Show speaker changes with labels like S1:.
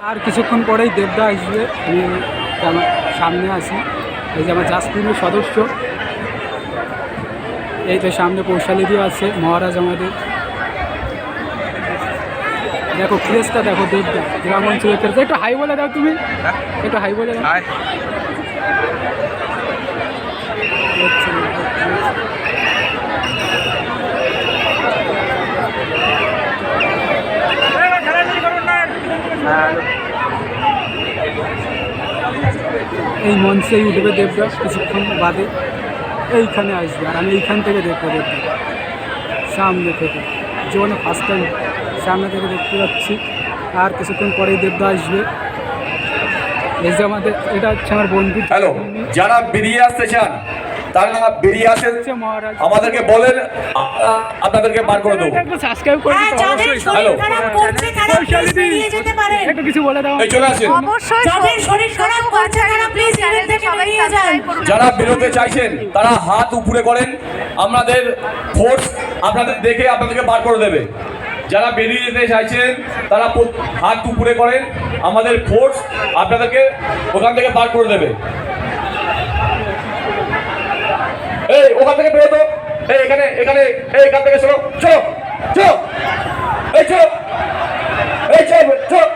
S1: আর কিছুক্ষণ পরেই দেবদা আসবে। আমি আমার সামনে আসি এই যে আমার জাসপুরের সদস্য। এই তো সামনে পৌশালিদিও আছে, মহারাজ আমাদের। দেখো ক্রেসটা দেখো, দেবদা, গ্রাম অঞ্চলের একটু হাই বলে দাও তুমি। একটু হাই বলে দাও হচ্ছে না, হচ্ছে না। এই মঞ্চেই উঠবে দেবদাস কিছুক্ষণ বাদে। এইখানে আসবে আর আমি এইখান থেকে দেখব দেবদাস সামনে থেকে। জীবনে ফার্স্ট টাইম সামনে থেকে দেখতে পাচ্ছি আর কিছুক্ষণ পরেই দেবদা আসবে। এই যে আমাদের এটা হচ্ছে আমার বন্ধু।
S2: হ্যালো যারা বেরিয়ে আসতে চান তারা বেরিয়ে আসেন। আমাদেরকে বলেন আপনাদেরকে বার করে দেবো।
S1: সাবস্ক্রাইব করে
S3: হ্যাঁ
S2: হ্যালো।
S1: একটু কিছু বলে দাও।
S2: চলে আসেন।
S4: অবশ্যই
S3: শরীর খারাপ
S2: যারা বেরোতে চাইছেন তারা হাত উপরে করেন। আমাদের ফোর্স আপনাদের দেখে আপনাদেরকে বার করে দেবে। যারা বেরিয়ে যেতে চাইছেন তারা হাত উপরে করেন। আমাদের ফোর্স আপনাদেরকে ওখান থেকে বার করে দেবে। এই ওখান থেকে বেরোতো এই এখানে এখানে এই এখান থেকে চলো চলো চলো। এই চলো। এই চলো চলো।